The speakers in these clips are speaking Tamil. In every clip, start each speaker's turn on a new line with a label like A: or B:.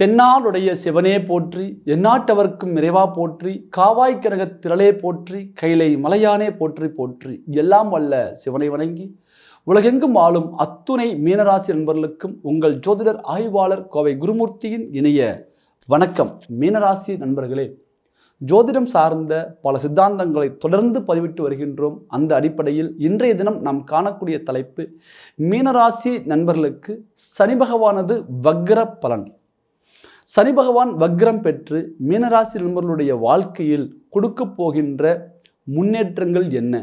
A: தென்னாளுடைய சிவனே போற்றி எந்நாட்டவர்க்கும் நிறைவா போற்றி காவாய் கிரக திரளே போற்றி கைலை மலையானே போற்றி போற்றி. எல்லாம் வல்ல சிவனை வணங்கி உலகெங்கும் ஆளும் அத்துணை மீனராசி நண்பர்களுக்கும் உங்கள் ஜோதிடர் ஆய்வாளர் கோவை குருமூர்த்தியின் இணைய வணக்கம். மீனராசி நண்பர்களே ஜோதிடம் சார்ந்த பல சித்தாந்தங்களை தொடர்ந்து பதிவிட்டு வருகின்றோம். அந்த அடிப்படையில் இன்றைய தினம் நாம் காணக்கூடிய தலைப்பு மீனராசி நண்பர்களுக்கு சனி பகவானது வக்ர பலன். சனி பகவான் வக்ரம் பெற்று மீனராசி நண்பர்களுடைய வாழ்க்கையில் கொடுக்க போகின்ற முன்னேற்றங்கள் என்ன?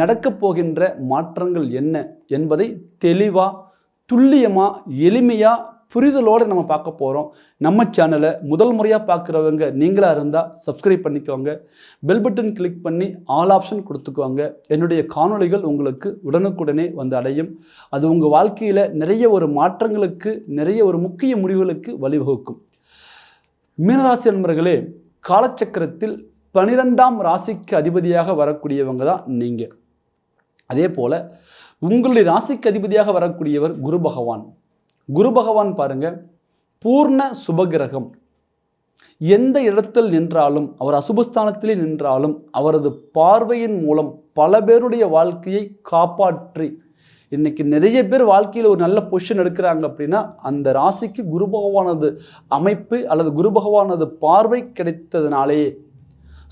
A: நடக்கப் போகின்ற மாற்றங்கள் என்ன? என்பதை தெளிவாக துல்லியமாக எளிமையாக புரிதலோடு நம்ம பார்க்க போகிறோம் நம்ம சேனலை முதல் முறையாக பார்க்குறவங்க நீங்களாக இருந்தால் சப்ஸ்கிரைப் பண்ணிக்கோங்க. பெல் பட்டன் கிளிக் பண்ணி ஆல் ஆப்ஷன் கொடுத்துக்கோங்க. என்னுடைய காணொளிகள் உங்களுக்கு உடனுக்குடனே வந்து அடையும். அது உங்கள் வாழ்க்கையில் நிறைய ஒரு மாற்றங்களுக்கு நிறைய ஒரு முக்கிய முடிவுகளுக்கு வழிவகுக்கும். மீனராசி நண்பர்களே காலச்சக்கரத்தில் பனிரெண்டாம் ராசிக்கு அதிபதியாக வரக்கூடியவங்க தான் நீங்கள் அதே போல் உங்களுடைய ராசிக்கு அதிபதியாக வரக்கூடியவர் குரு பகவான். குரு பகவான் பாருங்கள் பூர்ண சுபகிரகம். எந்த இடத்தில் நின்றாலும் அவர் அசுபஸ்தானத்திலே நின்றாலும் அவரது பார்வையின் மூலம் பல பேருடைய வாழ்க்கையை காப்பாற்றி இன்னைக்கு நிறைய பேர் வாழ்க்கையில் ஒரு நல்ல பொசிஷன் எடுக்கிறாங்க அப்படின்னா அந்த ராசிக்கு குரு பகவானது அமைப்பு அல்லது குரு பகவானது பார்வை கிடைத்ததுனாலேயே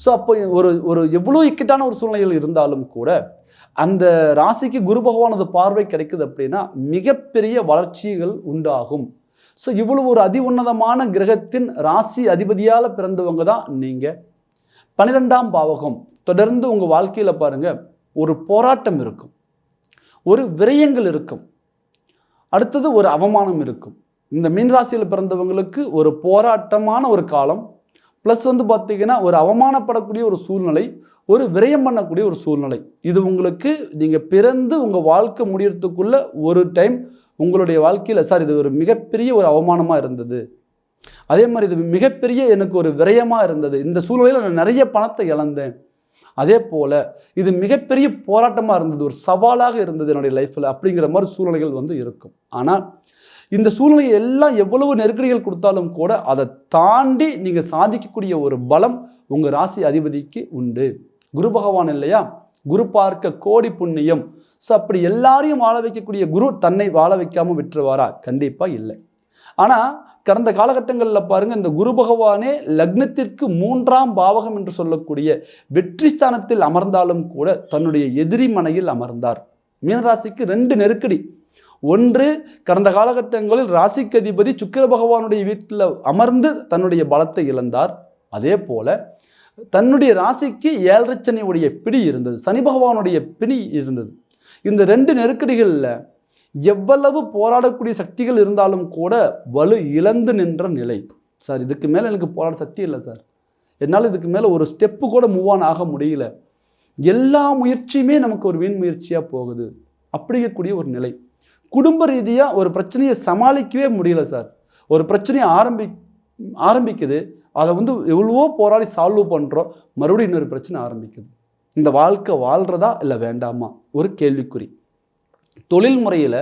A: ஸோ அப்போ ஒரு ஒரு எவ்வளோ இக்கட்டான ஒரு சூழ்நிலைகள் இருந்தாலும் கூட அந்த ராசிக்கு குரு பகவானது பார்வை கிடைக்குது அப்படின்னா மிகப்பெரிய வளர்ச்சிகள் உண்டாகும். ஸோ இவ்வளவு ஒரு அதி உன்னதமான கிரகத்தின் ராசி அதிபதியால் பிறந்தவங்க தான் நீங்கள் பன்னிரெண்டாம் பாவகம் தொடர்ந்து உங்கள் வாழ்க்கையில் பாருங்கள் ஒரு போராட்டம் இருக்கும். ஒரு விரயங்கள் இருக்கும். அடுத்தது ஒரு அவமானம் இருக்கும். இந்த மீன்ராசியில் பிறந்தவங்களுக்கு ஒரு போராட்டமான ஒரு காலம் ப்ளஸ் வந்து பார்த்தீங்கன்னா ஒரு அவமானப்படக்கூடிய ஒரு சூழ்நிலை ஒரு விரயம் பண்ணக்கூடிய ஒரு சூழ்நிலை. இது உங்களுக்கு நீங்கள் பிறந்து உங்கள் வாழ்க்கை முடியறதுக்குள்ள ஒரு டைம் உங்களுடைய வாழ்க்கையில் சார் இது ஒரு மிகப்பெரிய ஒரு அவமானமாக இருந்தது. அதே மாதிரி இது மிகப்பெரிய எனக்கு ஒரு விரயமாக இருந்தது. இந்த சூழ்நிலையில் நான் நிறைய பணத்தை இழந்தேன். அதே போல் இது மிகப்பெரிய போராட்டமாக இருந்தது ஒரு சவாலாக இருந்தது என்னுடைய லைஃப்பில் அப்படிங்கிற மாதிரி சூழ்நிலைகள் வந்து இருக்கும். ஆனால் இந்த சூழ்நிலை எல்லாம் எவ்வளவு நெருக்கடிகள் கொடுத்தாலும் கூட அதை தாண்டி நீங்கள் சாதிக்கக்கூடிய ஒரு பலம் உங்கள் ராசி அதிபதிக்கு உண்டு. குரு பகவான் இல்லையா? குரு பார்க்க கோடி புண்ணியம். ஸோ அப்படி எல்லாரையும் வாழ வைக்கக்கூடிய குரு தன்னை வாழ வைக்காமல் விட்டுருவாரா? கண்டிப்பாக இல்லை. ஆனால் கடந்த காலகட்டங்களில் பாருங்கள் இந்த குரு பகவானே லக்னத்திற்கு மூன்றாம் பாவகம் என்று சொல்லக்கூடிய வெற்றி ஸ்தானத்தில் அமர்ந்தாலும் கூட தன்னுடைய எதிரி மனையில் அமர்ந்தார். மீனராசிக்கு ரெண்டு நெருக்கடி. ஒன்று கடந்த காலகட்டங்களில் ராசிக்கு அதிபதி சுக்கிர பகவானுடைய வீட்டில் அமர்ந்து தன்னுடைய பலத்தை இழந்தார். அதே போல தன்னுடைய ராசிக்கு ஏழரை சனியுடைய பிடி இருந்தது. சனி பகவானுடைய பிடி இருந்தது. இந்த ரெண்டு நெருக்கடிகளில் எவ்வளவு போராடக்கூடிய சக்திகள் இருந்தாலும் கூட வலு இழந்து நின்ற நிலை. சார் இதுக்கு மேலே எனக்கு போராட சக்தி இல்லை சார். என்னால் இதுக்கு மேலே ஒரு ஸ்டெப்பு கூட மூவ் ஆன் ஆக முடியல. எல்லா முயற்சியுமே நமக்கு ஒரு வீண் முயற்சியாக போகுது. அப்படிங்கக்கூடிய ஒரு நிலை. குடும்ப ரீதியாக ஒரு பிரச்சனையை சமாளிக்கவே முடியல சார். ஒரு பிரச்சனையை ஆரம்பி ஆரம்பிக்குது. அதை வந்து எவ்வளவோ போராடி சால்வ் பண்ணுறோம் மறுபடியும் இன்னொரு பிரச்சனை ஆரம்பிக்குது. இந்த வாழ்க்கை வாழ்கிறதா இல்லை வேண்டாமா? ஒரு கேள்விக்குறி. தொழில் முறையில்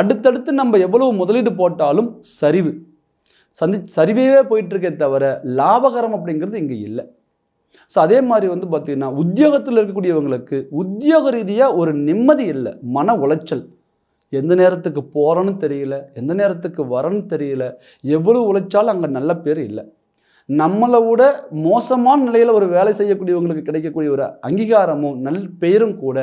A: அடுத்தடுத்து நம்ம எவ்வளவு முதலீடு போட்டாலும் சரிவு. சந்தி சரிவே போயிட்டுருக்கே தவிர லாபகரம் அப்படிங்கிறது இங்கே இல்லை. ஸோ அதே மாதிரி வந்து பார்த்திங்கன்னா உத்தியோகத்தில் இருக்கக்கூடியவங்களுக்கு உத்தியோக ரீதியாக ஒரு நிம்மதி இல்லை. மன உளைச்சல். எந்த நேரத்துக்கு போகிறோன்னு தெரியல எந்த நேரத்துக்கு வரன்னு தெரியல எவ்வளோ உழைச்சாலும் அங்கே நல்ல பேர் இல்லை. நம்மளை விட மோசமான நிலையில் ஒரு வேலை செய்யக்கூடியவங்களுக்கு கிடைக்கக்கூடிய ஒரு அங்கீகாரமும் நல் பெயரும் கூட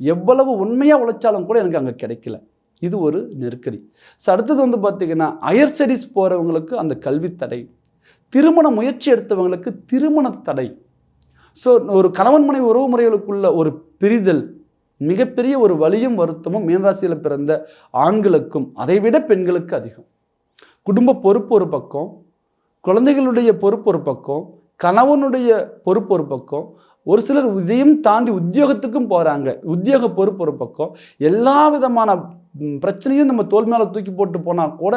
A: எவ்வளவு உண்மையாக உழைச்சாலும் கூட எனக்கு அங்கே கிடைக்கல. இது ஒரு நெருக்கடி. ஸோ அடுத்தது வந்து பார்த்திங்கன்னா ஹையர் ஸ்டடீஸ் போகிறவங்களுக்கு அந்த கல்வி தடை. திருமண முயற்சி எடுத்தவங்களுக்கு திருமண தடை. ஸோ ஒரு கணவன் மனைவி உறவு முறைகளுக்குள்ள ஒரு பிரிதல் மிகப்பெரிய ஒரு வலியும் வருத்தமும் மீனராசியில் பிறந்த ஆண்களுக்கும் அதைவிட பெண்களுக்கு அதிகம். குடும்ப பொறுப்பு ஒரு பக்கம் குழந்தைகளுடைய பொறுப்பு ஒரு பக்கம் கணவனுடைய பொறுப்பு ஒரு பக்கம் ஒரு சிலர் இதையும் தாண்டி உத்தியோகத்துக்கும் போகிறாங்க உத்தியோக பொறுப்பு ஒரு பக்கம். எல்லா விதமான பிரச்சனையும் நம்ம தோல் மேலே தூக்கி போட்டு போனால் கூட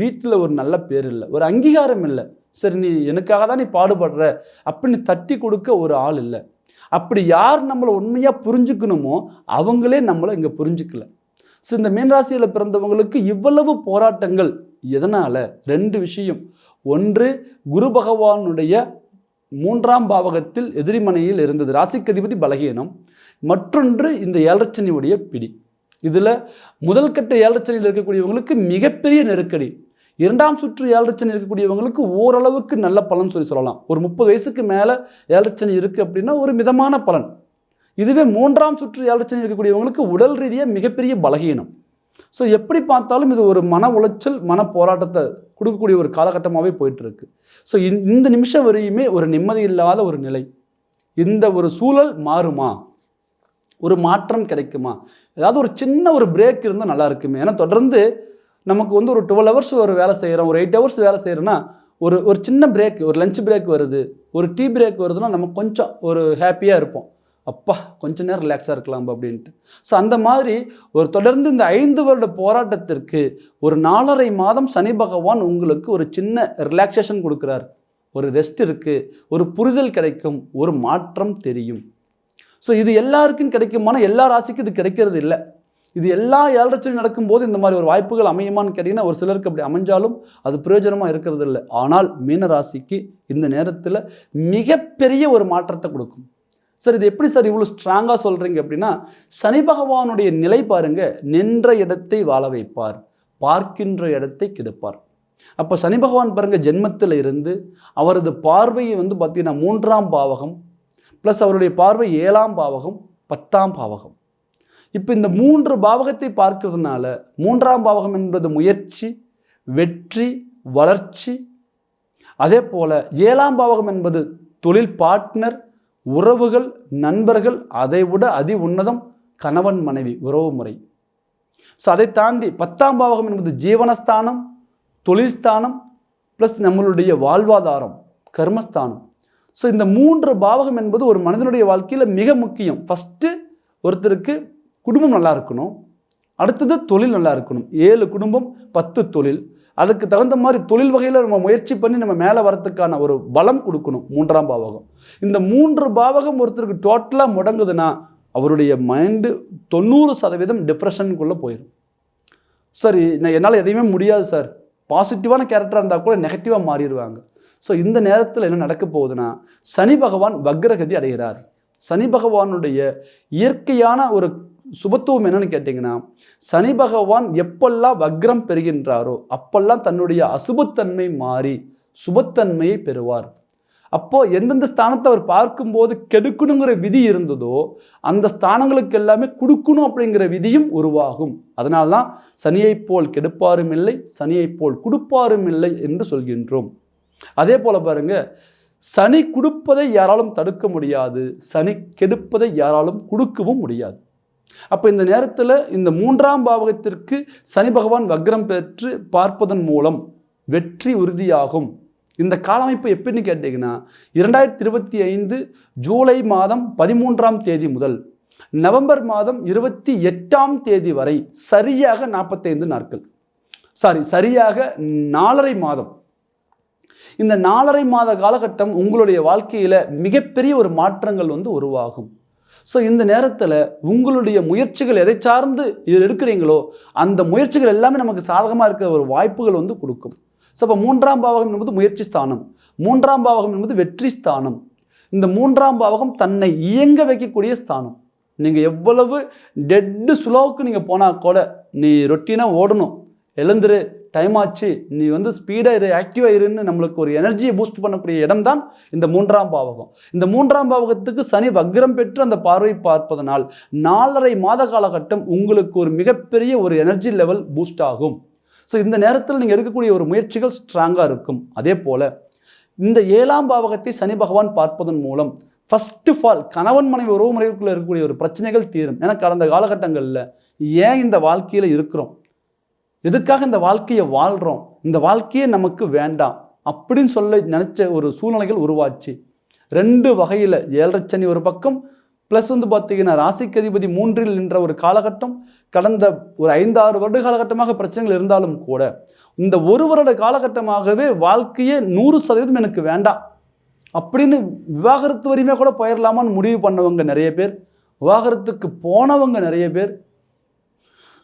A: வீட்டில் ஒரு நல்ல பேர் இல்லை ஒரு அங்கீகாரம் இல்லை. சரி நீ எனக்காக தான் நீ பாடுபடுற அப்படின்னு தட்டி கொடுக்க ஒரு ஆள் இல்லை. அப்படி யார் நம்மளை உண்மையாக புரிஞ்சுக்கணுமோ அவங்களே நம்மளை இங்கே புரிஞ்சுக்கல. ஸோ இந்த மீனராசியில் பிறந்தவங்களுக்கு இவ்வளவு போராட்டங்கள் எதனால்? ரெண்டு விஷயம். ஒன்று குரு பகவானுடைய மூன்றாம் பாவகத்தில் எதிரிமனையில் இருந்தது. ராசிக்கதிபதி பலகீனம். மற்றொன்று இந்த ஏழரச்சனியுடைய பிடி. இதில் முதல் கட்ட ஏழரச்சனியில் இருக்கக்கூடியவங்களுக்கு மிகப்பெரிய நெருக்கடி. இரண்டாம் சுற்று ஏழரச்சனை இருக்கக்கூடியவங்களுக்கு ஓரளவுக்கு நல்ல பலன் சொல்லி சொல்லலாம். ஒரு முப்பது வயசுக்கு மேலே ஏழரச்சனை இருக்குது அப்படின்னா ஒரு மிதமான பலன். இதுவே மூன்றாம் சுற்று ஏழரச்சனை இருக்கக்கூடியவங்களுக்கு உடல் ரீதியாக மிகப்பெரிய பலகீனம். ஸோ எப்படி பார்த்தாலும் இது ஒரு மன உளைச்சல் மன போராட்டத்தை கொடுக்கக்கூடிய ஒரு காலகட்டமாகவே போயிட்டு இருக்கு ஸோ இந்த நிமிஷம் வரையுமே ஒரு நிம்மதி இல்லாத ஒரு நிலை. இந்த ஒரு சூழல் மாறுமா? ஒரு மாற்றம் கிடைக்குமா? ஏதாவது ஒரு சின்ன ஒரு பிரேக் இருந்தால் நல்லா இருக்குமே. ஏன்னா தொடர்ந்து நமக்கு வந்து ஒரு டுவெல் ஹவர்ஸ் ஒரு வேலை செய்கிறோம் ஒரு எயிட் ஹவர்ஸ் வேலை செய்கிறோன்னா ஒரு ஒரு சின்ன பிரேக் ஒரு லஞ்ச் பிரேக் வருது. ஒரு டீ பிரேக் வருதுன்னா நம்ம கொஞ்சம் ஒரு ஹாப்பியாக இருப்போம். அப்பா கொஞ்ச நேரம் ரிலாக்ஸாக இருக்கலாம் அப்படின்ட்டு. ஸோ அந்த மாதிரி ஒரு தொடர்ந்து இந்த ஐந்து வருட போராட்டத்திற்கு ஒரு நாலரை மாதம் சனி பகவான் உங்களுக்கு ஒரு சின்ன ரிலாக்ஸேஷன் கொடுக்குறார். ஒரு ரெஸ்ட் இருக்குது ஒரு புரிதல் கிடைக்கும் ஒரு மாற்றம் தெரியும். ஸோ இது எல்லாருக்கும் கிடைக்குமானா எல்லா ராசிக்கும் இது கிடைக்கிறது இல்லை. இது எல்லா ஏழரச்சனையும் நடக்கும்போது இந்த மாதிரி ஒரு வாய்ப்புகள் அமையுமான்னு கேட்டிங்கன்னா ஒரு சிலருக்கு அப்படி அமைஞ்சாலும் அது பிரயோஜனமாக இருக்கிறது இல்லை. ஆனால் மீன ராசிக்கு இந்த நேரத்தில் மிகப்பெரிய ஒரு மாற்றத்தை கொடுக்கும். சார் இது எப்படி சார் இவ்வளோ ஸ்ட்ராங்காக சொல்கிறீங்க அப்படின்னா சனி பகவானுடைய நிலை பாருங்க நின்ற இடத்தை வாழ வைப்பார் பார்க்கின்ற இடத்தை கிடப்பார். அப்போ சனி பகவான் பாருங்கள் ஜென்மத்தில் இருந்து அவரது பார்வையை வந்து பார்த்தீங்கன்னா மூன்றாம் பாவகம் ப்ளஸ் அவருடைய பார்வை ஏழாம் பாவகம் பத்தாம் பாவகம். இப்போ இந்த மூன்று பாவகத்தை பார்க்கறதுனால மூன்றாம் பாவகம் என்பது முயற்சி வெற்றி வளர்ச்சி அதே போல் ஏழாம் பாவகம் என்பது தொழில் பார்ட்னர் உறவுகள் நண்பர்கள் அதை விட அதி உன்னதம் கணவன் மனைவி உறவு முறை. ஸோ அதை தாண்டி பத்தாம் பாவகம் என்பது ஜீவனஸ்தானம் தொழில் ஸ்தானம் ப்ளஸ் நம்மளுடைய வாழ்வாதாரம் கர்மஸ்தானம். ஸோ இந்த மூன்று பாவகம் என்பது ஒரு மனிதனுடைய வாழ்க்கையில் மிக முக்கியம். ஃபஸ்ட்டு ஒருத்தருக்கு குடும்பம் நல்லா இருக்கணும். அடுத்தது தொழில் நல்லா இருக்கணும். ஏழு குடும்பம் பத்து தொழில். அதுக்கு தகுந்த மாதிரி தொழில் வகையில் நம்ம முயற்சி பண்ணி நம்ம மேலே வரத்துக்கான ஒரு பலம் கொடுக்கணும் மூன்றாம் பாவகம். இந்த மூன்று பாவகம் ஒருத்தருக்கு டோட்டலாக முடங்குதுன்னா அவருடைய மைண்டு தொண்ணூறு சதவீதம் டிப்ரெஷனுக்குள்ளே போயிடும் சார் நான் என்னால் எதையுமே முடியாது சார் பாசிட்டிவான கேரக்டராக இருந்தால் கூட நெகட்டிவாக மாறிடுவாங்க. ஸோ இந்த நேரத்தில் என்ன நடக்க போகுதுன்னா சனி பகவான் வக்ரகதி அடைகிறார். சனி பகவானுடைய இயற்கையான ஒரு சுபத்துவம் என்னன்னு கேட்டிங்கன்னா சனி பகவான் எப்பெல்லாம் வக்ரம் பெறுகின்றாரோ அப்பெல்லாம் தன்னுடைய அசுபத்தன்மை மாறி சுபத்தன்மையை பெறுவார். அப்போது எந்தெந்த ஸ்தானத்தை அவர் பார்க்கும்போது கெடுக்கணுங்கிற விதி இருந்ததோ அந்த ஸ்தானங்களுக்கு எல்லாமே கொடுக்கணும் அப்படிங்கிற விதியும் உருவாகும். அதனால தான் சனியைப் போல் கெடுப்பாரும் இல்லை சனியைப் போல் கொடுப்பாரும் இல்லை என்று சொல்கின்றோம். அதே போல் பாருங்க சனி கொடுப்பதை யாராலும் தடுக்க முடியாது சனி கெடுப்பதை யாராலும் கொடுக்கவும் முடியாது. அப்போ இந்த நேரத்தில் இந்த மூன்றாம் பாவகத்திற்கு சனி பகவான் வக்ரம் பெற்று பார்ப்பதன் மூலம் வெற்றி உறுதியாகும். இந்த காலமைப்பு எப்படின்னு கேட்டிங்கன்னா இரண்டாயிரத்தி இருபத்தி ஐந்து ஜூலை மாதம் பதிமூன்றாம் தேதி முதல் நவம்பர் மாதம் இருபத்தி எட்டாம் தேதி வரை சரியாக நாற்பத்தைந்து நாட்கள். சாரி சரியாக நாலரை மாதம். இந்த நாலரை மாத காலகட்டம் உங்களுடைய வாழ்க்கையில் மிகப்பெரிய ஒரு மாற்றங்கள் வந்து உருவாகும். ஸோ இந்த நேரத்தில் உங்களுடைய முயற்சிகள் எதை சார்ந்து இது எடுக்கிறீங்களோ அந்த முயற்சிகள் எல்லாமே நமக்கு சாதகமாக இருக்கிற ஒரு வாய்ப்புகள் வந்து கொடுக்கும். ஸோ அப்போ மூன்றாம் பாவகம் என்பது முயற்சி ஸ்தானம். மூன்றாம் பாவகம் என்பது வெற்றி ஸ்தானம். இந்த மூன்றாம் பாவகம் தன்னை இயங்க வைக்கக்கூடிய ஸ்தானம். நீங்கள் எவ்வளவு டெட்டு ஸ்லோவுக்கு நீங்கள் போனால் கூட நீ ரொட்டீனாக ஓடணும். எழுந்துரு டைம் ஆச்சு. நீ வந்து ஸ்பீடாக இரு ஆக்டிவாக இருன்னு நம்மளுக்கு ஒரு எனர்ஜியை பூஸ்ட் பண்ணக்கூடிய இடம் தான் இந்த மூன்றாம் பாவகம். இந்த மூன்றாம் பாவகத்துக்கு சனி வக்ரம் பெற்று அந்த பார்வை பார்ப்பதனால் நாலரை மாத காலகட்டம் உங்களுக்கு ஒரு மிகப்பெரிய ஒரு எனர்ஜி லெவல் பூஸ்ட் ஆகும். ஸோ இந்த நேரத்தில் நீங்கள் எடுக்கக்கூடிய ஒரு முயற்சிகள் ஸ்ட்ராங்காக இருக்கும். அதே போல் இந்த ஏழாம் பாவகத்தை சனி பகவான் பார்ப்பதன் மூலம் ஃபர்ஸ்ட் ஆஃப் ஆல் கணவன் மனைவி உறவு முறைகளுக்குள்ளே இருக்கக்கூடிய ஒரு பிரச்சனைகள் தீரும். ஏன்னா கடந்த காலகட்டங்களில் ஏன் இந்த வாழ்க்கையில் இருக்கிறோம்? எதுக்காக இந்த வாழ்க்கையை வாழ்கிறோம் இந்த வாழ்க்கையே நமக்கு வேண்டாம். அப்படின்னு சொல்ல நினச்ச ஒரு சூழ்நிலைகள் உருவாச்சு. ரெண்டு வகையில் ஏழரச்சனி ஒரு பக்கம் ப்ளஸ் வந்து பார்த்தீங்கன்னா ராசிக்கு அதிபதி மூன்றில் நின்ற ஒரு காலகட்டம் கடந்த ஒரு ஐந்தாறு வருட காலகட்டமாக பிரச்சனைகள் இருந்தாலும் கூட இந்த ஒரு வருட காலகட்டமாகவே வாழ்க்கையே நூறு சதவீதம் எனக்கு வேண்டாம். அப்படின்னு விவாகரத்து வரையுமே கூட போயிடலாமான்னு முடிவு பண்ணவங்க நிறைய பேர் விவாகரத்துக்கு போனவங்க நிறைய பேர்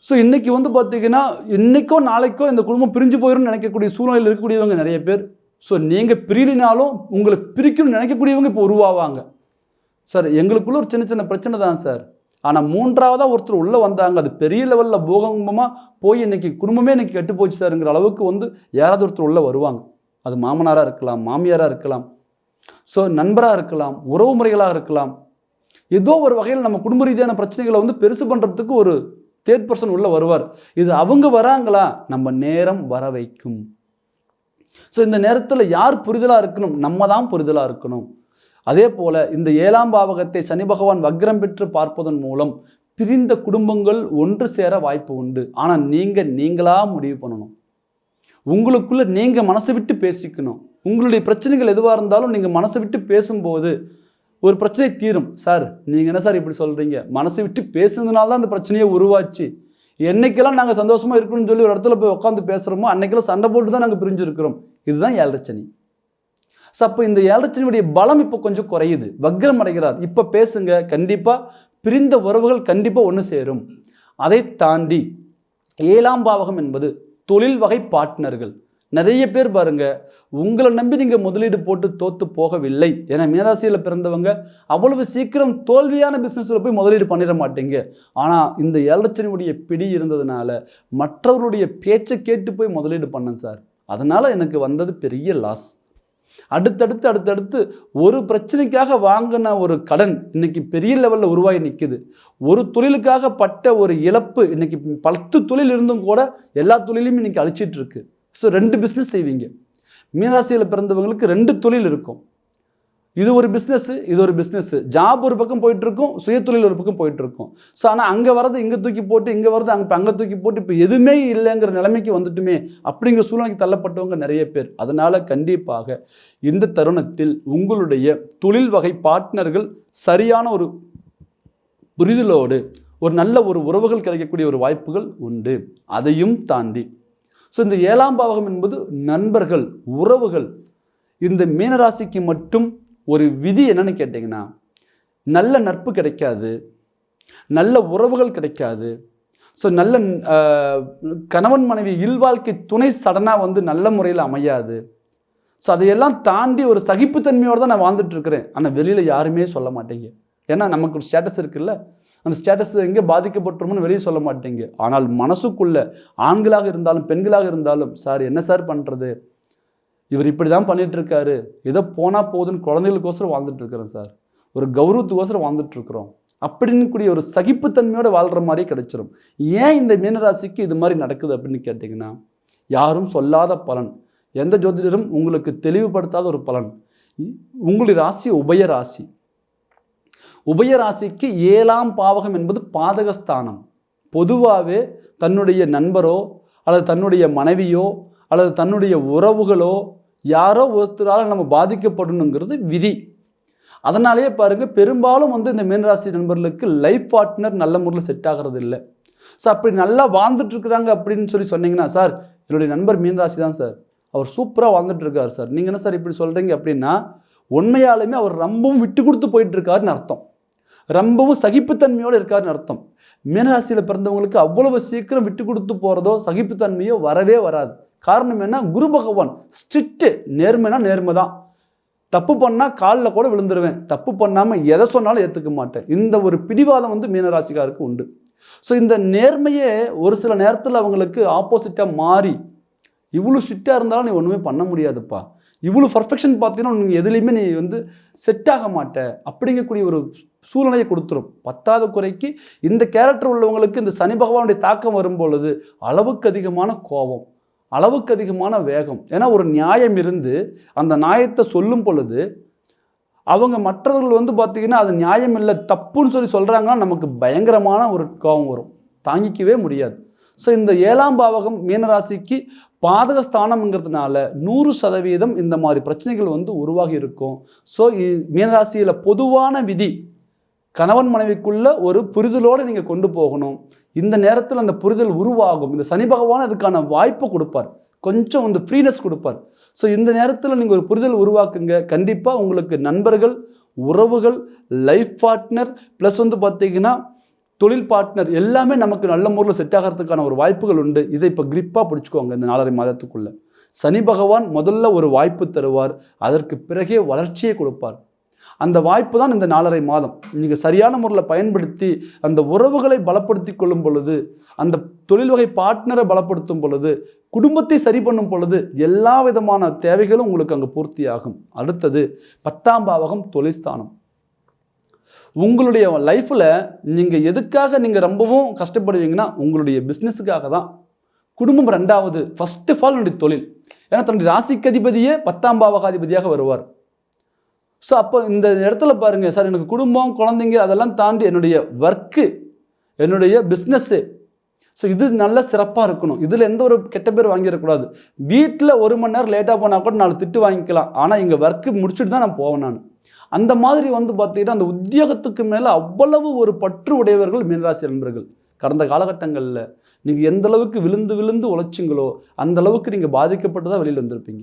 A: ஸோ இன்றைக்கி வந்து பார்த்தீங்கன்னா இன்றைக்கோ நாளைக்கோ இந்த குடும்பம் பிரிஞ்சு போயிடும்னு நினைக்கக்கூடிய சூழ்நிலையில் இருக்கக்கூடியவங்க நிறைய பேர். ஸோ நீங்கள் பிரியலினாலும் உங்களை பிரிக்கணும்னு நினைக்கக்கூடியவங்க இப்போ உருவாவாங்க. சார் எங்களுக்குள்ள ஒரு சின்ன சின்ன பிரச்சனை தான் சார் ஆனால் மூன்றாவதாக ஒருத்தர் உள்ளே வந்தாங்க. அது பெரிய லெவலில் பூகம்பமாக போய் இன்றைக்கி குடும்பமே இன்னைக்கு கெட்டு போச்சு சார்ங்கிற அளவுக்கு வந்து யாராவது ஒருத்தர் உள்ளே வருவாங்க. அது மாமனாராக இருக்கலாம் மாமியாராக இருக்கலாம். ஸோ நண்பராக இருக்கலாம் உறவு முறைகளாக இருக்கலாம். ஏதோ ஒரு வகையில் நம்ம குடும்ப ரீதியான பிரச்சனைகளை வந்து பெருசு பண்ணுறதுக்கு ஒரு தேர்ட் பர்சன் உள்ளே வருவார். இது அவங்க வராங்களா? நம்ம நேரம் வர வைக்கும். ஸோ இந்த நேரத்தில் யார் புரிதலாக இருக்கணும்? நம்ம தான் புரிதலாக இருக்கணும். அதே போல் இந்த ஏழாம் பாவகத்தை சனி பகவான் வக்ரம் பெற்று பார்ப்பதன் மூலம் பிரிந்த குடும்பங்கள் ஒன்று சேர வாய்ப்பு உண்டு. ஆனால் நீங்கள் நீங்களாக முடிவு பண்ணணும். உங்களுக்குள்ளே நீங்கள் மனசை விட்டு பேசிக்கணும். உங்களுடைய பிரச்சனைகள் எதுவாக இருந்தாலும் நீங்கள் மனசை விட்டு பேசும்போது ஒரு பிரச்சனை தீரும். சார் நீங்கள் என்ன சார் இப்படி சொல்கிறீங்க மனசை விட்டு பேசுனதுனால தான் அந்த பிரச்சனையை உருவாச்சு. என்னைக்கெல்லாம் நாங்கள் சந்தோஷமாக இருக்கணும்னு சொல்லி ஒரு இடத்துல போய் உட்காந்து பேசுகிறோமோ அன்றைக்கெல்லாம் சண்டை போட்டு தான் நாங்கள் பிரிஞ்சிருக்கிறோம். இதுதான் ஏழரச்சனி ஸோ அப்போ இந்த ஏழரச்சனியுடைய பலம் இப்போ கொஞ்சம் குறையுது. வக்ரம் அடைகிறார். இப்போ பேசுங்க. கண்டிப்பாக பிரிந்த உறவுகள் கண்டிப்பாக ஒன்று சேரும். அதை தாண்டி ஏழாம் பாவகம் என்பது தொழில் வகை பார்ட்னர்கள் நிறைய பேர் பாருங்க உங்களை நம்பி நீங்கள் முதலீடு போட்டு தோத்து போகவில்லை. ஏன்னா மீனராசியில் பிறந்தவங்க அவ்வளவு சீக்கிரம் தோல்வியான பிஸ்னஸில் போய் முதலீடு பண்ணிட மாட்டீங்க. ஆனால் இந்த ஏழச்சனியுடைய பிடி இருந்ததுனால மற்றவருடைய பேச்சை கேட்டு போய் முதலீடு பண்ணேன் சார். அதனால் எனக்கு வந்தது பெரிய லாஸ் அடுத்தடுத்து அடுத்தடுத்து ஒரு பிரச்சனைக்காக வாங்கின ஒரு கடன் இன்னைக்கு பெரிய லெவலில் உருவாகி நிற்குது ஒரு தொழிலுக்காக பட்ட ஒரு இழப்பு இன்னைக்கு பத்து தொழில் இருந்தும் கூட எல்லா தொழிலையும் இன்னைக்கு அழிச்சிட்டு இருக்கு. ஸோ ரெண்டு பிஸ்னஸ் செய்வீங்க. மீனராசியில் பிறந்தவங்களுக்கு ரெண்டு தொழில் இருக்கும். இது ஒரு பிஸ்னஸ்ஸு இது ஒரு பிஸ்னஸ்ஸு ஜாப் ஒரு பக்கம் போயிட்டுருக்கும் சுயதொழில் ஒரு பக்கம் போயிட்டு இருக்கும் ஸோ ஆனால் அங்கே வரது இங்கே தூக்கி போட்டு இங்கே வரது அங்கே அங்கே தூக்கி போட்டு இப்போ எதுவுமே இல்லைங்கிற நிலைமைக்கு வந்துட்டுமே அப்படிங்கிற சூழ்நிலைக்கு தள்ளப்பட்டவங்க நிறைய பேர். அதனால் கண்டிப்பாக இந்த தருணத்தில் உங்களுடைய தொழில் வகை பார்ட்னர்கள் சரியான ஒரு புரிதலோடு ஒரு நல்ல ஒரு உறவுகள் கிடைக்கக்கூடிய ஒரு வாய்ப்புகள் உண்டு. அதையும் தாண்டி ஸோ இந்த ஏழாம் பாவகம் என்பது நண்பர்கள் உறவுகள் இந்த மீனராசிக்கு மட்டும் ஒரு விதி என்னன்னு கேட்டிங்கன்னா நல்ல நட்பு கிடைக்காது நல்ல உறவுகள் கிடைக்காது. ஸோ நல்ல கணவன் மனைவி இல்வாழ்க்கை துணை சடனாக வந்து நல்ல முறையில் அமையாது. ஸோ அதையெல்லாம் தாண்டி ஒரு சகிப்புத்தன்மையோடு தான் நான் வாழ்ந்துட்டுருக்கிறேன் ஆனால் வெளியில் யாருமே சொல்ல மாட்டேங்க. ஏன்னா நமக்கு ஒரு ஸ்டேட்டஸ் இருக்குல்ல. அந்த ஸ்டேட்டஸ் எங்கே பாதிக்கப்பட்டுருமோன்னு வெளியே சொல்ல மாட்டீங்க. ஆனால் மனசுக்குள்ளே ஆண்களாக இருந்தாலும் பெண்களாக இருந்தாலும் சார் என்ன சார் பண்ணுறது இவர் இப்படி தான் பண்ணிகிட்ருக்காரு இருக்காரு ஏதோ போனால் போகுதுன்னு குழந்தைகளுக்கோசரம் வாழ்ந்துட்டுருக்குறோம் சார். ஒரு கௌரவத்துக்கோசரம் வாழ்ந்துட்டுருக்குறோம். அப்படின்னு கூடிய ஒரு சகிப்புத்தன்மையோடு வாழ்கிற மாதிரி கிடைச்சிரும். ஏன் இந்த மீனராசிக்கு இது மாதிரி நடக்குது அப்படின்னு கேட்டிங்கன்னா யாரும் சொல்லாத பலன் எந்த ஜோதிடரும் உங்களுக்கு தெளிவுபடுத்தாத ஒரு பலன். உங்களுடைய ராசி உபய ராசி. உபயராசிக்கு ஏழாம் பாவகம் என்பது பாதகஸ்தானம். பொதுவாகவே தன்னுடைய நண்பரோ அல்லது தன்னுடைய மனைவியோ அல்லது தன்னுடைய உறவுகளோ யாரோ ஒருத்தரால் நம்ம பாதிக்கப்படணுங்கிறது விதி. அதனாலேயே பாருங்கள் பெரும்பாலும் வந்து இந்த மீனராசி நண்பர்களுக்கு லைஃப் பார்ட்னர் நல்ல முறையில் செட் ஆகிறது இல்லை ஸோ அப்படி நல்லா வாழ்ந்துட்டுருக்குறாங்க அப்படின்னு சொல்லி சொன்னீங்கன்னா சார் என்னுடைய நண்பர் மீனராசி தான் சார். அவர் சூப்பராக வாழ்ந்துட்டுருக்கார் சார். நீங்கள் என்ன சார் இப்படி சொல்கிறீங்க அப்படின்னா உண்மையாலுமே அவர் ரொம்பவும் விட்டு கொடுத்து போயிட்டுருக்காருன்னு அர்த்தம். ரொம்பவும் சகிப்புத்தன்மையோடு இருக்காருன்னு அர்த்தம். மீனராசியில் பிறந்தவங்களுக்கு அவ்வளவு சீக்கிரம் விட்டு கொடுத்து போகிறதோ சகிப்புத்தன்மையோ வரவே வராது. காரணம் என்ன? குரு பகவான் ஸ்ட்ரிக்ட்டு நேர்மைனா நேர்மை தான் தப்பு பண்ணால் காலில் கூட விழுந்துருவேன். தப்பு பண்ணாமல் எதை சொன்னாலும் ஏற்றுக்க மாட்டேன். இந்த ஒரு பிடிவாதம் வந்து மீனராசிக்காருக்கு உண்டு. ஸோ இந்த நேர்மையே ஒரு சில நேரத்தில் அவங்களுக்கு ஆப்போசிட்டாக மாறி இவ்வளோ ஸ்ட்ரிக்டாக இருந்தாலும் நீ ஒன்றுமே பண்ண முடியாதுப்பா. இவ்வளோ பர்ஃபெக்ஷன் பார்த்தீங்கன்னா நீ எதுலேயுமே நீ வந்து செட் ஆக மாட்ட. அப்படிங்கக்கூடிய ஒரு சூழ்நிலையை கொடுத்துரும். பத்தாவது குறைக்கு இந்த கேரக்டர் உள்ளவங்களுக்கு இந்த சனி பகவானுடைய தாக்கம் வரும்பொழுது அளவுக்கு அதிகமான கோபம் அளவுக்கு அதிகமான வேகம். ஏன்னா ஒரு நியாயம் இருந்து அந்த நியாயத்தை சொல்லும் பொழுது அவங்க மற்றவர்கள் வந்து பார்த்திங்கன்னா அது நியாயம் இல்லை தப்புன்னு சொல்லி சொல்கிறாங்கன்னா நமக்கு பயங்கரமான ஒரு கோபம் வரும். தாங்கிக்கவே முடியாது. ஸோ இந்த ஏழாம் பாவகம் மீனராசிக்கு பாதகஸ்தானம்ங்கிறதுனால நூறு சதவீதம் இந்த மாதிரி பிரச்சனைகள் வந்து உருவாகி இருக்கும். ஸோ மீனராசியில் பொதுவான விதி கணவன் மனைவிக்குள்ள ஒரு புரிதலோடு நீங்கள் கொண்டு போகணும். இந்த நேரத்தில் அந்த புரிதல் உருவாகும். இந்த சனி பகவான் அதுக்கான வாய்ப்பை கொடுப்பார். கொஞ்சம் வந்து ஃப்ரீனஸ் கொடுப்பார். ஸோ இந்த நேரத்தில் நீங்கள் ஒரு புரிதல் உருவாக்குங்க. கண்டிப்பாக உங்களுக்கு நண்பர்கள் உறவுகள் லைஃப் பார்ட்னர் ப்ளஸ் வந்து பார்த்தீங்கன்னா தொழில் பார்ட்னர் எல்லாமே நமக்கு நல்ல முறையில் செட் ஆகிறதுக்கான ஒரு வாய்ப்புகள் உண்டு. இதை இப்போ கிரிப்பாக பிடிச்சிக்கோங்க இந்த நாலரை மாதத்துக்குள்ளே. சனி பகவான் முதல்ல ஒரு வாய்ப்பு தருவார். அதற்கு பிறகே வளர்ச்சியை கொடுப்பார். அந்த வாய்ப்பு தான் இந்த நாலரை மாதம். நீங்கள் சரியான முறையில் பயன்படுத்தி அந்த உறவுகளை பலப்படுத்தி கொள்ளும் பொழுது அந்த தொழில் வகை பார்ட்னரை பலப்படுத்தும் பொழுது குடும்பத்தை சரி பண்ணும் பொழுது எல்லா விதமான தேவைகளும் உங்களுக்கு அங்கே பூர்த்தியாகும். அடுத்தது பத்தாம் பாவகம் தொழில்ஸ்தானம் உங்களுடைய லைஃப்பில் நீங்கள் எதுக்காக நீங்கள் ரொம்பவும் கஷ்டப்படுவீங்கன்னா உங்களுடைய பிஸ்னஸுக்காக தான். குடும்பம் ரெண்டாவது ஃபர்ஸ்ட் ஆஃப் ஆல் என்னுடைய தொழில். ஏன்னா தன்னுடைய ராசிக்கு அதிபதியே பத்தாம் பாவகாதிபதியாக வருவார். ஸோ அப்போ இந்த இடத்துல பாருங்கள் சார் எனக்கு குடும்பம் குழந்தைங்க அதெல்லாம் தாண்டி என்னுடைய ஒர்க்கு என்னுடைய பிஸ்னஸ்ஸு ஸோ இது நல்ல சிறப்பாக இருக்கணும். இதில் எந்த ஒரு கெட்ட பேர் வாங்கிடக்கூடாது. வீட்டில் ஒரு மணி நேரம் லேட்டாக போனால் கூட நாலு திட்டு வாங்கிக்கலாம். ஆனால் இங்கே ஒர்க்கு முடிச்சுட்டு தான் நான் போவேன் நான். அந்த மாதிரி வந்து பார்த்தீங்கன்னா அந்த உத்தியோகத்துக்கு மேலே அவ்வளவு ஒரு பற்று உடையவர்கள் மீனராசி நண்பர்கள் கடந்த காலகட்டங்களில் நீங்கள் எந்த அளவுக்கு விழுந்து விழுந்து உழைச்சிங்களோ அந்த அளவுக்கு நீங்கள் பாதிக்கப்பட்டு தான் வெளியில் வந்திருப்பீங்க.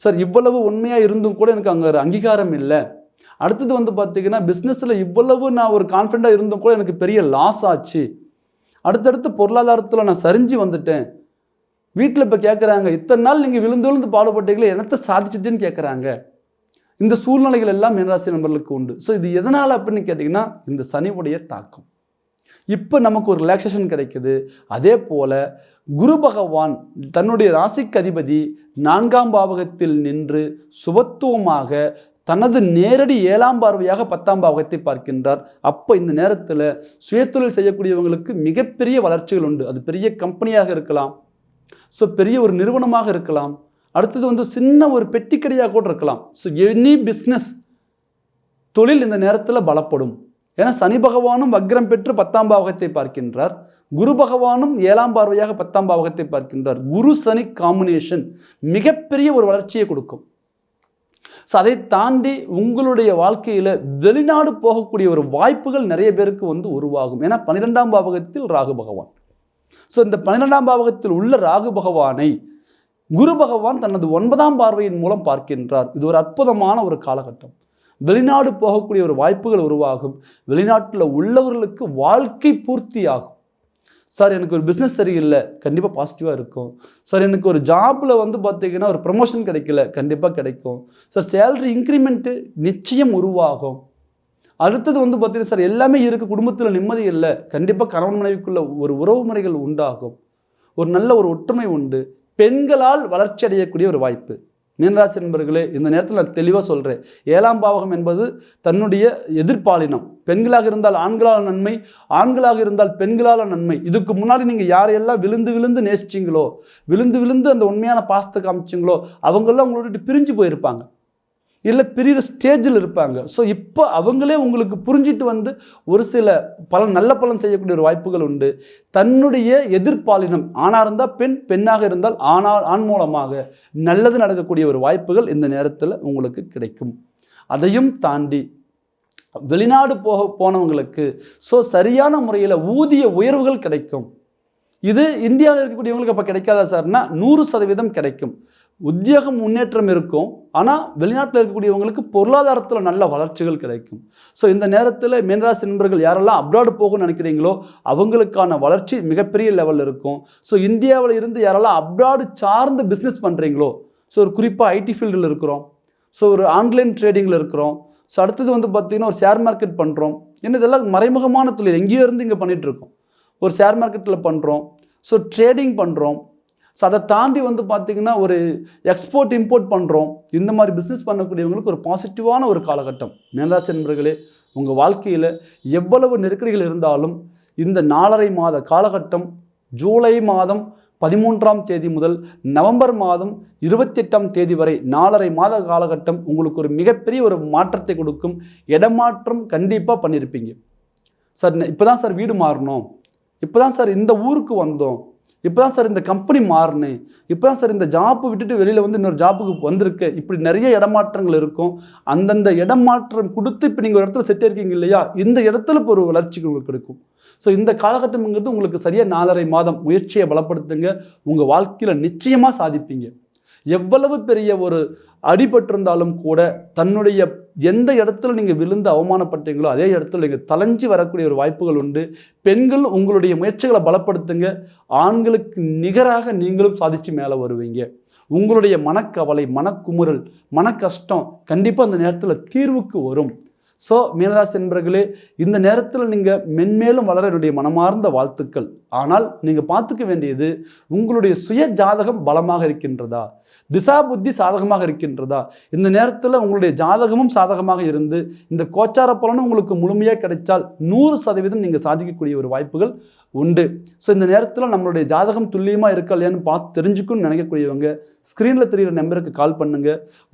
A: சார் இவ்வளவு உண்மையாக இருந்தும் கூட எனக்கு அங்கே ஒரு அங்கீகாரம் இல்லை. அடுத்தது வந்து பார்த்தீங்கன்னா பிஸ்னஸில் இவ்வளவு நான் ஒரு கான்ஃபிடண்ட்டாக இருந்தும் கூட எனக்கு பெரிய லாஸ் ஆச்சு. அடுத்தடுத்து பொருளாதாரத்தில் நான் சரிஞ்சு வந்துட்டேன். வீட்டில் இப்போ கேட்குறாங்க இத்தனை நாள் நீங்கள் விழுந்து விழுந்து பாடுபட்டீங்களே எனத்தை சாதிச்சிட்டேன்னு கேட்குறாங்க இந்த சூழ்நிலைகள் எல்லாம் மீனராசி நண்பர்களுக்கு உண்டு. ஸோ இது எதனால் அப்படின்னு கேட்டிங்கன்னா இந்த சனியுடைய தாக்கம். இப்போ நமக்கு ஒரு ரிலாக்ஸேஷன் கிடைக்குது. அதே போல் குரு பகவான் தன்னுடைய ராசிக்கு அதிபதி நான்காம் பாவகத்தில் நின்று சுபத்துவமாக தனது நேரடி ஏழாம் பார்வையாக பத்தாம் பாவகத்தை பார்க்கின்றார். அப்போ இந்த நேரத்தில் சுயதொழில் செய்யக்கூடியவங்களுக்கு மிகப்பெரிய வளர்ச்சிகள் உண்டு. அது பெரிய கம்பெனியாக இருக்கலாம். ஸோ பெரிய ஒரு நிறுவனமாக இருக்கலாம். அடுத்தது வந்து சின்ன ஒரு பெட்டி கடையாக கூட இருக்கலாம். ஸோ எனி பிஸ்னஸ் தொழில் இந்த நேரத்தில் பலப்படும். ஏன்னா சனி பகவானும் வக்ரம் பெற்று பத்தாம் பாவகத்தை பார்க்கின்றார். குரு பகவானும் ஏழாம் பார்வையாக பத்தாம் பாவகத்தை பார்க்கின்றார். குரு சனி காம்பினேஷன் மிகப்பெரிய ஒரு வளர்ச்சியை கொடுக்கும். ஸோ அதை தாண்டி உங்களுடைய வாழ்க்கையில் வெளிநாடு போகக்கூடிய ஒரு வாய்ப்புகள் நிறைய பேருக்கு வந்து உருவாகும். ஏன்னா பன்னிரெண்டாம் பாவகத்தில் ராகு பகவான். ஸோ இந்த பன்னிரெண்டாம் பாவகத்தில் உள்ள ராகு பகவானை குரு பகவான் தனது ஒன்பதாம் பார்வையின் மூலம் பார்க்கின்றார். இது ஒரு அற்புதமான ஒரு காலகட்டம். வெளிநாடு போகக்கூடிய ஒரு வாய்ப்புகள் உருவாகும். வெளிநாட்டில் உள்ளவர்களுக்கு வாழ்க்கை பூர்த்தியாகும். சார் எனக்கு ஒரு பிஸ்னஸ் சரியில்லை. கண்டிப்பாக பாசிட்டிவாக இருக்கும். சார் எனக்கு ஒரு ஜாப்பில் வந்து பார்த்தீங்கன்னா ஒரு ப்ரமோஷன் கிடைக்கல. கண்டிப்பாக கிடைக்கும். சார் சேலரி இன்க்ரிமெண்ட்டு நிச்சயம் உருவாகும். அடுத்தது வந்து பார்த்தீங்கன்னா சார் எல்லாமே இருக்குது குடும்பத்தில் நிம்மதி இல்லை. கண்டிப்பாக கணவன் மனைவிக்குள்ள ஒரு உறவு முறைகள் உண்டாகும். ஒரு நல்ல ஒரு ஒற்றுமை உண்டு. பெண்களால் வளர்ச்சி அடையக்கூடிய ஒரு வாய்ப்பு. மீனராசி நண்பர்களே இந்த நேரத்தில் நான் தெளிவாக சொல்கிறேன் ஏழாம் பாவகம் என்பது தன்னுடைய எதிர்பாலினம். பெண்களாக இருந்தால் ஆண்களால் நன்மை ஆண்களாக இருந்தால் பெண்களால் நன்மை. இதுக்கு முன்னாடி நீங்கள் யாரையெல்லாம் விழுந்து விழுந்து நேசிச்சிங்களோ விழுந்து விழுந்து அந்த உண்மையான பாசத்தை காமிச்சிங்களோ அவங்கெல்லாம் உங்களோட விட்டு பிரிஞ்சு போயிருப்பாங்க. இல்லை பிரிகிற ஸ்டேஜில் இருப்பாங்க. ஸோ இப்போ அவங்களே உங்களுக்கு புரிஞ்சிட்டு வந்து ஒரு சில பலன் நல்ல பலன் செய்யக்கூடிய ஒரு வாய்ப்புகள் உண்டு. தன்னுடைய எதிர்ப்பாலினம் ஆணாக இருந்தால் பெண் பெண்ணாக இருந்தால் ஆணா ஆண் மூலமாக நல்லது நடக்கக்கூடிய ஒரு வாய்ப்புகள் இந்த நேரத்தில் உங்களுக்கு கிடைக்கும். அதையும் தாண்டி வெளிநாடு போக போனவங்களுக்கு ஸோ சரியான முறையில் ஊதிய உயர்வுகள் கிடைக்கும். இது இந்தியாவில் இருக்கக்கூடியவங்களுக்கு அப்போ கிடைக்காதா சார்னா நூறு சதவீதம் கிடைக்கும். உத்தியோகம் முன்னேற்றம் இருக்கும். ஆனால் வெளிநாட்டில் இருக்கக்கூடியவங்களுக்கு பொருளாதாரத்தில் நல்ல வளர்ச்சிகள் கிடைக்கும். ஸோ இந்த நேரத்தில் மீனராசி நண்பர்கள் யாரெல்லாம் அப்ராடு போகணும்னு நினைக்கிறீங்களோ அவங்களுக்கான வளர்ச்சி மிகப்பெரிய லெவலில் இருக்கும். ஸோ இந்தியாவில் இருந்து யாரெல்லாம் அப்ராடு சார்ந்து பிஸ்னஸ் பண்ணுறீங்களோ ஸோ ஒரு குறிப்பாக ஐடி ஃபீல்டில் இருக்கிறோம். ஸோ ஒரு ஆன்லைன் ட்ரேடிங்கில் இருக்கிறோம். ஸோ அடுத்தது வந்து பார்த்திங்கன்னா ஒரு ஷேர் மார்க்கெட் பண்ணுறோம் என்ன இதெல்லாம் மறைமுகமான தொழில். எங்கேயோ இருந்து இங்கே பண்ணிகிட்டு இருக்கோம். ஒரு ஷேர் மார்க்கெட்டில் பண்ணுறோம் ஸோ ட்ரேடிங் பண்ணுறோம் ஸோ அதை தாண்டி வந்து பார்த்திங்கன்னா ஒரு எக்ஸ்போர்ட் இம்போர்ட் பண்ணுறோம் இந்த மாதிரி பிஸ்னஸ் பண்ணக்கூடியவங்களுக்கு ஒரு பாசிட்டிவான ஒரு காலகட்டம். மேலாசி நண்பர்களே உங்கள் வாழ்க்கையில் எவ்வளவு நெருக்கடிகள் இருந்தாலும் இந்த நாலரை மாத காலகட்டம் ஜூலை மாதம் பதிமூன்றாம் தேதி முதல் நவம்பர் மாதம் இருபத்தெட்டாம் தேதி வரை நாலரை மாத காலகட்டம் உங்களுக்கு ஒரு மிகப்பெரிய ஒரு மாற்றத்தை கொடுக்கும் இடமாற்றம் கண்டிப்பாக பண்ணியிருப்பீங்க சார் இப்போ தான் சார் வீடு மாறணும். இப்போ தான் சார் இந்த ஊருக்கு வந்தோம். இப்போ தான் சார் இந்த கம்பெனி மாறினேன் இப்போ தான் சார் இந்த ஜாப்பு விட்டுட்டு வெளியில் வந்து இன்னொரு ஜாப்புக்கு வந்திருக்கு. இப்படி நிறைய இடமாற்றங்கள் இருக்கும். அந்தந்த இடமாற்றம் கொடுத்து இப்போ நீங்கள் ஒரு இடத்துல செட் இருக்கீங்க இல்லையா? இந்த இடத்துல இப்போ ஒரு வளர்ச்சி உங்களுக்கு கிடைக்கும். ஸோ இந்த காலகட்டம்ங்கிறது உங்களுக்கு சரியாக நாலரை மாதம் முயற்சியை பலப்படுத்துங்க. உங்கள் வாழ்க்கையில் நிச்சயமாக சாதிப்பீங்க. எவ்வளவு பெரிய ஒரு அடிபட்டிருந்தாலும் கூட தன்னுடைய எந்த இடத்துல நீங்கள் விழுந்து அவமானப்பட்டீங்களோ அதே இடத்துல நீங்கள் தலைஞ்சு வரக்கூடிய ஒரு வாய்ப்புகள் உண்டு. பெண்கள் உங்களுடைய முயற்சிகளை பலப்படுத்துங்க. ஆண்களுக்கு நிகராக நீங்களும் சாதித்து மேலே வருவீங்க. உங்களுடைய மனக்கவலை மனக்குமுறல் மன கஷ்டம் கண்டிப்பாக அந்த நேரத்தில் தீர்வுக்கு வரும். ஸோ மீனராசி என்பர்களே இந்த நேரத்தில் நீங்கள் மென்மேலும் வளர என்னுடைய மனமார்ந்த வாழ்த்துக்கள். ஆனால் நீங்கள் பார்த்துக்க வேண்டியது உங்களுடைய சுய ஜாதகம் பலமாக இருக்கின்றதா? திசா புத்தி சாதகமாக இருக்கின்றதா? இந்த நேரத்தில் உங்களுடைய ஜாதகமும் சாதகமாக இருந்து இந்த கோச்சார பலனும் உங்களுக்கு முழுமையாக கிடைச்சால் நூறு சதவீதம் நீங்கள் சாதிக்கக்கூடிய ஒரு வாய்ப்புகள் உண்டு. ஸோ இந்த நேரத்தில் நம்மளுடைய ஜாதகம் துல்லியமாக இருக்கா இல்லையான்னு பார்த்து தெரிஞ்சுக்கணும்னு நினைக்கக்கூடியவங்க ஸ்க்ரீனில் தெரிகிற நம்பருக்கு கால் பண்ணுங்க.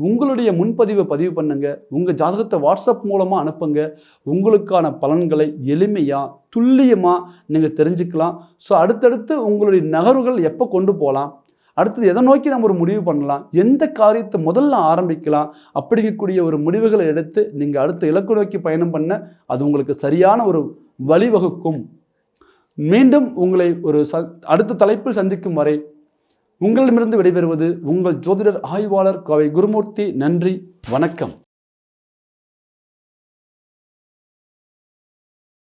A: உங்களுடைய முன்பதிவை பதிவு பண்ணுங்க. உங்கள் ஜாதகத்தை வாட்ஸ்அப் மூலமாக அனுப்புங்க. உங்களுக்கான பலன்களை எளிமையாக துல்லியமாக நீங்கள் தெரிஞ்சுக்கலாம். ஸோ அடுத்தடுத்து உங்களுடைய நகர்வுகள் எப்போ கொண்டு போகலாம் அடுத்தது எதை நோக்கி நம்ம ஒரு முடிவு பண்ணலாம்? எந்த காரியத்தை முதல்ல ஆரம்பிக்கலாம்? அப்படிங்கக்கூடிய ஒரு முடிவுகளை எடுத்து நீங்கள் அடுத்த இலக்கு நோக்கி பயணம் பண்ண அது உங்களுக்கு சரியான ஒரு வழிவகுக்கும். மீண்டும் உங்களை ஒரு ச அடுத்த தலைப்பில் சந்திக்கும் வரை உங்களிடமிருந்து விடைபெறுவது உங்கள் ஜோதிடர் ஆய்வாளர் கோவை குருமூர்த்தி. நன்றி வணக்கம்.